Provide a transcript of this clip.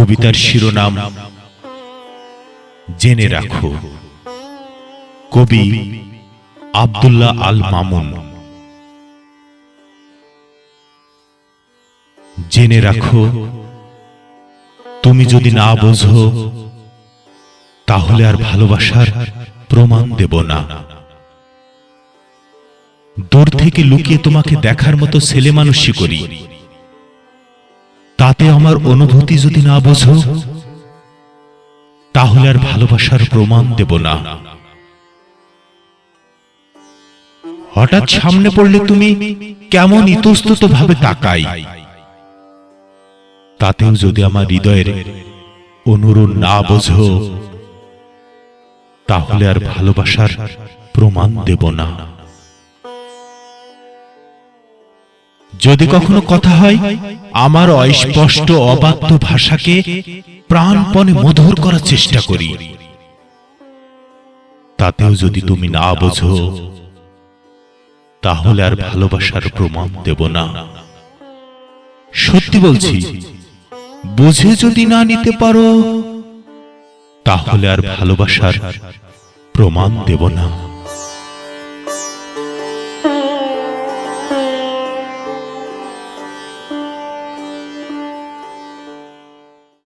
কবিতার শিরোনাম জেনে রাখো। কবি আব্দুল্লাহ আল মামুন। জেনে রাখো, তুমি যদি না বোঝো, তাহলে আর ভালোবাসার প্রমাণ দেব না। দূর থেকে লুকিয়ে তোমাকে দেখার মতো ছেলে মানুষই করি। তাতে আমার অনুভূতি যদি না বোঝো, তাহলে আর ভালোবাসার প্রমাণ দেব না। হঠাৎ সামনে পড়লে তুমি কেমন ইতস্তত ভাবে তাকাই। তাতেও যদি আমার হৃদয়ের অনুরোধ না বোঝো, তাহলে আর ভালোবাসার প্রমাণ দেব না। যদি কখনো কথা হয় আমার অস্পষ্ট অবাধ্য ভাষাকে প্রাণপণে মধুর করার চেষ্টা করি। তাতেও যদি তুমি না বোঝো তাহলে আর ভালোবাসার প্রমাণ দেব না। সত্যি বলছি বুঝে যদি না নিতে পারো তাহলে আর ভালোবাসার প্রমাণ দেব না।